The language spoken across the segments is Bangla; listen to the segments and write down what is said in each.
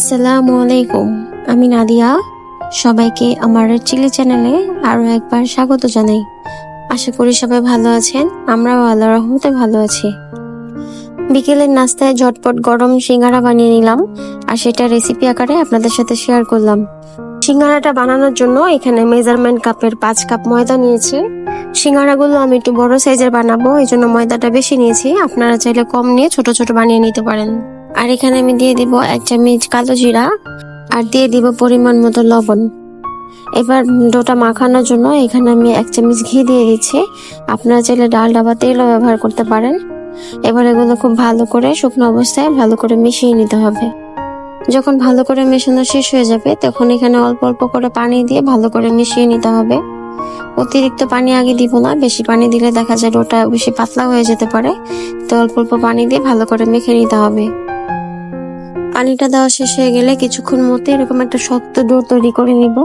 আসসালামু আলাইকুম। আমি নাদিয়া সবাইকে আমার চিলি চ্যানেলে আরও একবার স্বাগত জানাই। আশা করি সবাই ভালো আছেন। আমরাও আল্লাহ রহমতে ভালো আছি। বিকেলের নাস্তায় ঝটপট গরম সিঙ্গারা বানিয়ে নিলাম আর সেটা রেসিপি আকারে আপনাদের সাথে শেয়ার করলাম। সিঙ্গারাটা বানানোর জন্য এখানে মেজারমেন্ট কাপের পাঁচ কাপ ময়দা নিয়েছি। সিঙ্গারাগুলো আমি একটু বড় সাইজের বানাবো, এই জন্য ময়দাটা বেশি নিয়েছি। আপনারা চাইলে কম নিয়ে ছোট ছোট বানিয়ে নিতে পারেন। আর এখানে আমি দিয়ে দিব এক চামচ কালো জিরা আর দিয়ে দিব পরিমাণ মতো লবণ। এবার ডোটা মাখানোর জন্য এখানে আমি এক চামচ ঘি দিয়ে দিচ্ছি। আপনারা চাইলে ডালডা বা তেলও ব্যবহার করতে পারেন। এবার এগুলো খুব ভালো করে শুকনো অবস্থায় ভালো করে মিশিয়ে নিতে হবে। যখন ভালো করে মেশানো শেষ হয়ে যাবে, তখন এখানে অল্প অল্প করে পানি দিয়ে ভালো করে মিশিয়ে নিতে হবে। অতিরিক্ত পানি আগে দিব না, বেশি পানি দিলে দেখা যায় ডোটা বেশি পাতলা হয়ে যেতে পারে। তো অল্প অল্প পানি দিয়ে ভালো করে মেখে নিতে হবে। পানিটা দেওয়া শেষ হয়ে গেলে কিছুক্ষণ মতো এরকম একটা শক্ত ডো তৈরি করে নিব।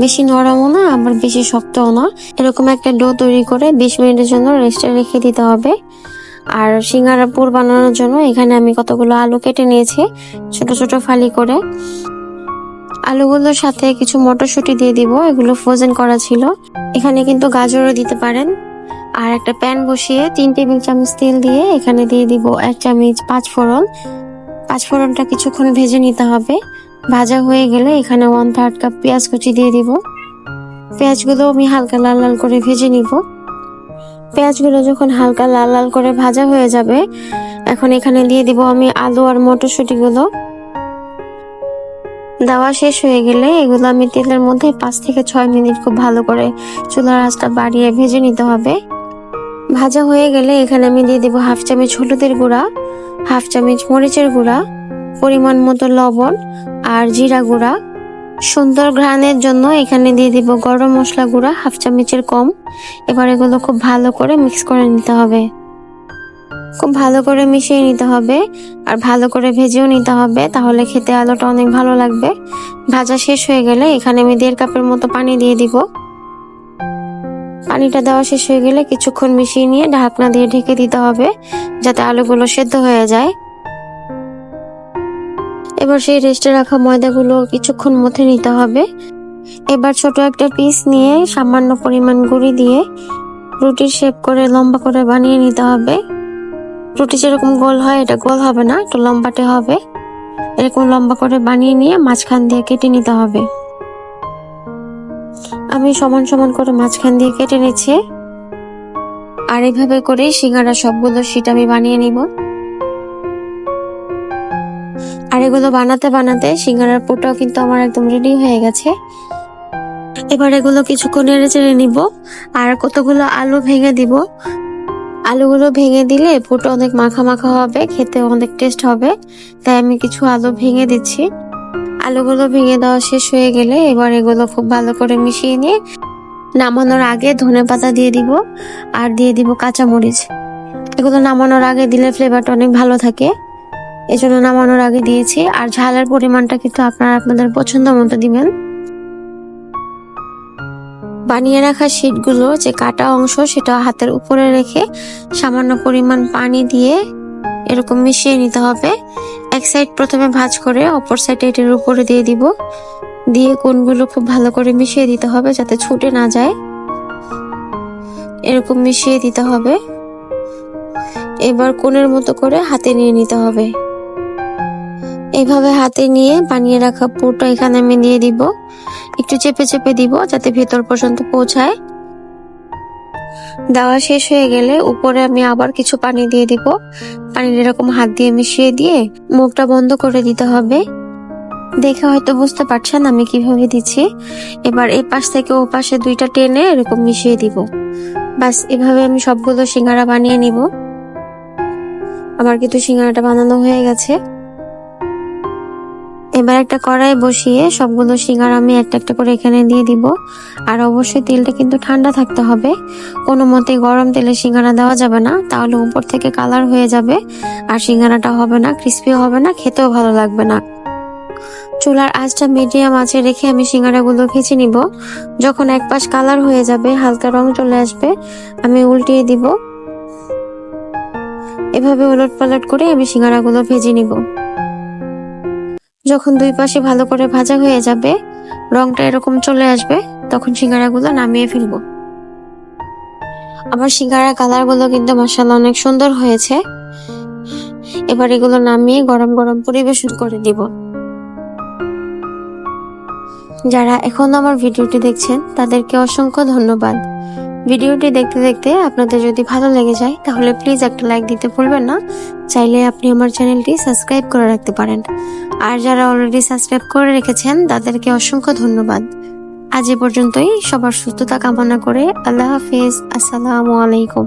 বেশি নরমও না, আবার বেশি শক্তও না। এরকম একটা ডো তৈরি করে বিশ মিনিটের জন্য রেস্টে রেখে দিতে হবে। আর সিঙ্গারা পুর বানানোর জন্য এখানে আমি কতগুলো আলু কেটে নিয়েছি, ছোট ছোট ফালি করে। আলুগুলোর সাথে কিছু মটরশুঁটি দিয়ে দিব, এগুলো ফ্রোজেন করা ছিল। এখানে কিন্তু গাজরও দিতে পারেন। আর একটা প্যান বসিয়ে তিন টেবিল চামচ তেল দিয়ে এখানে দিয়ে দিব এক চামচ পাঁচ ফোড়ন। পাঁচ ফোড়নটা কিছুক্ষণ ভেজে নিতে হবে। ভাজা হয়ে গেলে এখানে ওয়ান থার্ড কাপ পেঁয়াজ কুচি দিয়ে দিব। পেঁয়াজগুলো আমি হালকা লাল লাল করে ভেজে নিব। পেঁয়াজগুলো যখন হালকা লাল লাল করে ভাজা হয়ে যাবে, এখন এখানে দিয়ে দিব আমি আলু আর মটরশুঁটিগুলো। দেওয়া শেষ হয়ে গেলে এগুলো আমি তেলের মধ্যে পাঁচ থেকে ছয় মিনিট খুব ভালো করে চুলার আঁচটা বাড়িয়ে ভেজে নিতে হবে। ভাজা হয়ে গেলে এখানে আমি দিয়ে দিব হাফ চামচ হলুদের গুঁড়া। হাফ চামচ মরিচের গুঁড়া, পরিমাণ মতো লবণ আর জিরা গুঁড়া। সুন্দর ঘ্রাণের জন্য এখানে দিয়ে দিব গরম মশলা গুঁড়া হাফ চামচের কম। এবার এগুলো খুব ভালো করে মিক্স করে নিতে হবে। খুব ভালো করে মিশিয়ে নিতে হবে আর ভালো করে ভেজেও নিতে হবে, তাহলে খেতে আলোটা অনেক ভালো লাগবে। ভাজা শেষ হয়ে গেলে এখানে আমি দেড় কাপের মতো পানি দিয়ে দিব। পানিটা দেওয়া শেষ হয়ে গেলে কিছুক্ষণ মিশিয়ে নিয়ে ঢাকনা দিয়ে ঢেকে দিতে হবে, যাতে আলুগুলো সেদ্ধ হয়ে যায়। এবার সেই রেস্টে রাখা ময়দাগুলো কিছুক্ষণ মধ্যে নিতে হবে। এবার ছোট একটা পিস নিয়ে সামান্য পরিমাণ গুঁড়ি দিয়ে রুটির শেপ করে লম্বা করে বানিয়ে নিতে হবে। রুটি যেরকম গোল হয়, এটা গোল হবে না, একটু লম্বাটে হবে। এরকম লম্বা করে বানিয়ে নিয়ে মাঝখান দিয়ে কেটে নিতে হবে। আমি সমান সমান করে মাঝখান দিয়ে কেটে নিচ্ছি। আর এইভাবে করে সিঙ্গারা সবগুলো শীট আমি বানিয়ে নিব। আর এগুলো বানাতে বানাতে সিঙ্গারার পুরটাও কিন্তু আমার একদম রেডি হয়ে গেছে। এবার এগুলো কিছুক্ষণ নেড়ে চেড়ে নিব। আর কতগুলো আলু ভেঙে দিব। আলুগুলো ভেঙে দিলে পুরটা অনেক মাখা মাখা হবে খেতে অনেক টেস্ট হবে। তাই আমি কিছু আলু ভেঙে দিচ্ছি। আলুগুলো ভেঙে দেওয়া শেষ হয়ে গেলে এবার এগুলো খুব ভালো করে মিশিয়ে নিয়ে নামানোর আগে ধনে পাতা দিয়ে দিব আর দিয়ে দিব কাঁচামরিচ। এগুলো নামানোর আগে দিলে ফ্লেভারটা অনেক ভালো থাকে। এজন্য নামানোর আগে দিয়েছি আর ঝালের পরিমাণটা কিন্তু আপনারা আপনাদের পছন্দ মতো দিবেন। বানিয়ে রাখা শীটগুলো যে কাটা অংশ সেটা হাতের উপরে রেখে সামান্য পরিমাণ পানি দিয়ে এরকম মিশিয়ে নিতে হবে। এক সাইড প্রথমে ভাঁজ করে অপর সাইড এটার উপরে দিয়ে দিব। দিয়ে কোনগুলো খুব ভালো করে মিশিয়ে দিতে হবে যাতে ছুটে না যায়। এরকম মিশিয়ে দিতে হবে। এবার কোণের মতো করে হাতে নিয়ে নিতে হবে। এইভাবে হাতে নিয়ে বানিয়ে রাখা পুরটা এখানে আমি দিয়ে দিব। একটু চেপে চেপে দিব যাতে ভেতর পর্যন্ত পৌঁছায়। দেওয়া শেষ হয়ে গেলে উপরে আমি আবার কিছু পানি দিয়ে দিব। পানি এরকম হাত দিয়ে মিশিয়ে দিয়ে মুখটা বন্ধ করে দিতে হবে। দেখে হয়তো বুঝতে পারছেন আমি কীভাবে দিচ্ছি। এবার এই পাশ থেকে ও পাশে দুইটা টেনে এরকম মিশিয়ে দিব। বাস এভাবে আমি সবগুলো সিঙ্গারা বানিয়ে নিব। আমার কিন্তু সিঙ্গারাটা বানানো হয়ে গেছে। এবার একটা কড়াই বসিয়ে সবগুলো সিঙ্গারা আমি একটা একটা করে এখানে দিয়ে দিব। আর অবশ্যই তেলটা কিন্তু ঠান্ডা থাকতে হবে। কোনো মতে গরম তেলে সিঙ্গারা দেওয়া যাবে না, তাহলে উপর থেকে কালার হয়ে যাবে। আর সিঙ্গারাটা হবে না ক্রিস্পিও হবে না, খেতেও ভালো লাগবে না। চুলার আঁচটা মিডিয়াম আঁচে রেখে আমি সিঙ্গারাগুলো ভেজে নিব। যখন এক পাশ কালার হয়ে যাবে, হালকা রং চলে আসবে, আমি উল্টিয়ে দিব। এভাবে উলট পালট করে আমি সিঙ্গারাগুলো ভেজে নিব। যখন দুই পাশে ভালো করে ভাজা হয়ে যাবে, রংটা এরকম চলে আসবে, তখন সিঙ্গারাগুলো নামিয়ে ফেলব। আমার সিঙ্গারা কালারগুলো কিন্তু মাসাল্লাহ অনেক সুন্দর হয়েছে। এবার এগুলো নামিয়ে গরম গরম পরিবেশন করে দিব। যারা এখন আমার ভিডিওটি দেখছেন, তাদেরকে অসংখ্য ধন্যবাদ। ভিডিওটি দেখতে দেখতে আপনাদের যদি ভালো লেগে যায়, তাহলে প্লিজ একটা লাইক দিতে ভুলবেন না। চাইলে আপনি আমার চ্যানেলটি সাবস্ক্রাইব করে রাখতে পারেন। আর যারা অলরেডি সাবস্ক্রাইব করে রেখেছেন, তাদেরকে অসংখ্য ধন্যবাদ। আজ এ পর্যন্তই। সবার সুস্থতা কামনা করে আল্লাহ হাফিজ। আসসালামু আলাইকুম।